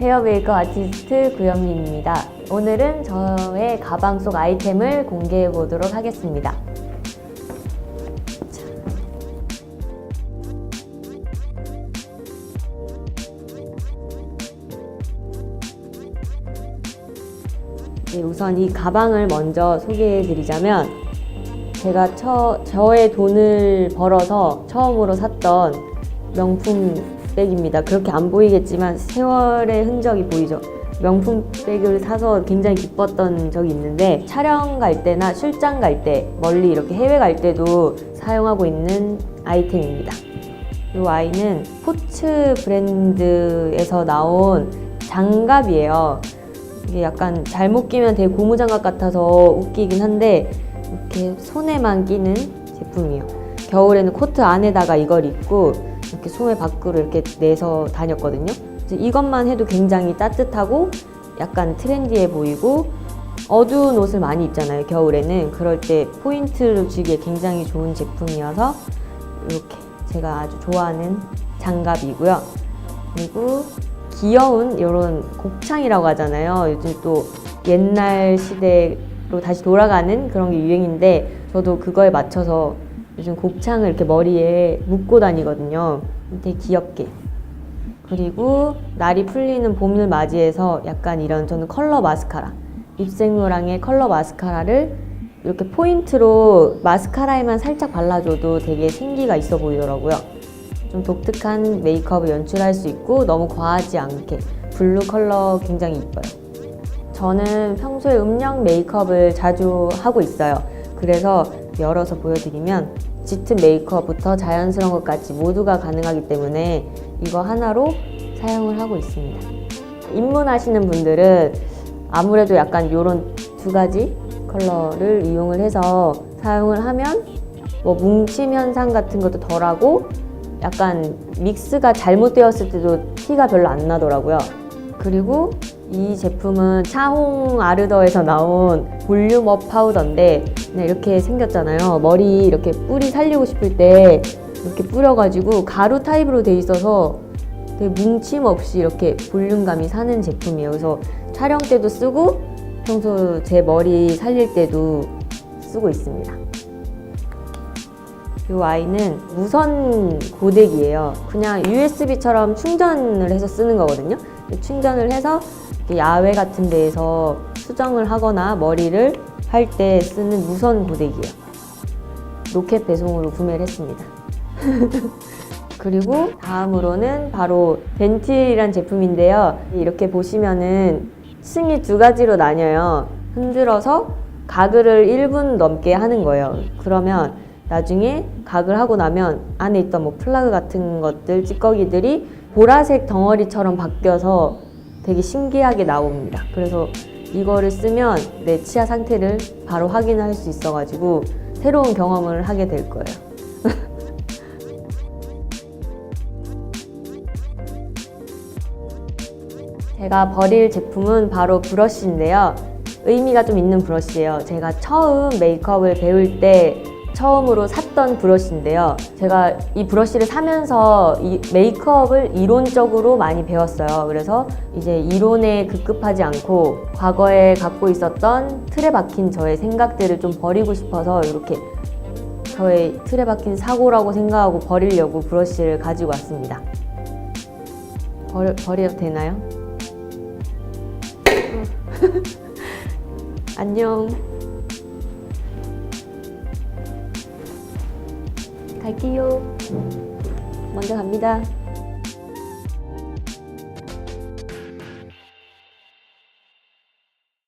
헤어 메이크업 아티스트 구현민입니다. 오늘은 저의 가방 속 아이템을 공개해 보도록 하겠습니다. 자. 네, 우선 이 가방을 먼저 소개해 드리자면 제가 처, 저의 돈을 벌어서 처음으로 샀던 명품 백입니다. 그렇게 안 보이겠지만 세월의 흔적이 보이죠. 명품 백을 사서 굉장히 기뻤던 적이 있는데 촬영 갈 때나 출장 갈 때 멀리 이렇게 해외 갈 때도 사용하고 있는 아이템입니다. 이 아이는 포츠 브랜드에서 나온 장갑이에요. 이게 약간 잘못 끼면 되게 고무장갑 같아서 웃기긴 한데 이렇게 손에만 끼는 제품이에요. 겨울에는 코트 안에다가 이걸 입고 이렇게 소매 밖으로 이렇게 내서 다녔거든요. 이것만 해도 굉장히 따뜻하고 약간 트렌디해 보이고 어두운 옷을 많이 입잖아요. 겨울에는 그럴 때 포인트를 주기에 굉장히 좋은 제품이어서 이렇게 제가 아주 좋아하는 장갑이고요. 그리고 귀여운 이런 곱창이라고 하잖아요. 요즘 또 옛날 시대로 다시 돌아가는 그런 게 유행인데 저도 그거에 맞춰서 요즘 곱창을 이렇게 머리에 묶고 다니거든요. 되게 귀엽게. 그리고 날이 풀리는 봄을 맞이해서 약간 이런 저는 컬러 마스카라, 입생로랑의 컬러 마스카라를 이렇게 포인트로 마스카라에만 살짝 발라줘도 되게 생기가 있어 보이더라고요. 좀 독특한 메이크업을 연출할 수 있고 너무 과하지 않게 블루 컬러 굉장히 이뻐요. 저는 평소에 음영 메이크업을 자주 하고 있어요. 그래서 열어서 보여드리면 짙은 메이크업부터 자연스러운 것까지 모두가 가능하기 때문에 이거 하나로 사용을 하고 있습니다. 입문하시는 분들은 아무래도 약간 이런 두 가지 컬러를 이용을 해서 사용을 하면 뭐 뭉침 현상 같은 것도 덜하고 약간 믹스가 잘못되었을 때도 티가 별로 안 나더라고요. 그리고 이 제품은 차홍 아르더에서 나온 볼륨업 파우더인데 그냥 이렇게 생겼잖아요. 머리 이렇게 뿌리 살리고 싶을 때 이렇게 뿌려가지고 가루 타입으로 돼 있어서 되게 뭉침 없이 이렇게 볼륨감이 사는 제품이에요. 그래서 촬영 때도 쓰고 평소 제 머리 살릴 때도 쓰고 있습니다. 이 아이는 무선 고데기예요. 그냥 USB처럼 충전을 해서 쓰는 거거든요. 충전을 해서 야외 같은 데에서 수정을 하거나 머리를 할 때 쓰는 무선 고데기예요. 로켓 배송으로 구매를 했습니다. 그리고 다음으로는 바로 벤틸이란 제품인데요. 이렇게 보시면은 층이 두 가지로 나뉘어요. 흔들어서 가글을 1분 넘게 하는 거예요. 그러면 나중에 가글 하고 나면 안에 있던 뭐 플라그 같은 것들, 찌꺼기들이 보라색 덩어리처럼 바뀌어서 되게 신기하게 나옵니다. 그래서 이거를 쓰면 내 치아 상태를 바로 확인할 수 있어가지고 새로운 경험을 하게 될 거예요. 제가 버릴 제품은 바로 브러쉬인데요. 의미가 좀 있는 브러쉬예요. 제가 처음 메이크업을 배울 때 처음으로 샀던 브러쉬인데요. 제가 이 브러쉬를 사면서 이 메이크업을 이론적으로 많이 배웠어요. 그래서 이제 이론에 급급하지 않고 과거에 갖고 있었던 틀에 박힌 저의 생각들을 좀 버리고 싶어서 이렇게 저의 틀에 박힌 사고라고 생각하고 버리려고 브러쉬를 가지고 왔습니다. 버려, 버려도 되나요? 안녕. 갈게요. 먼저 갑니다.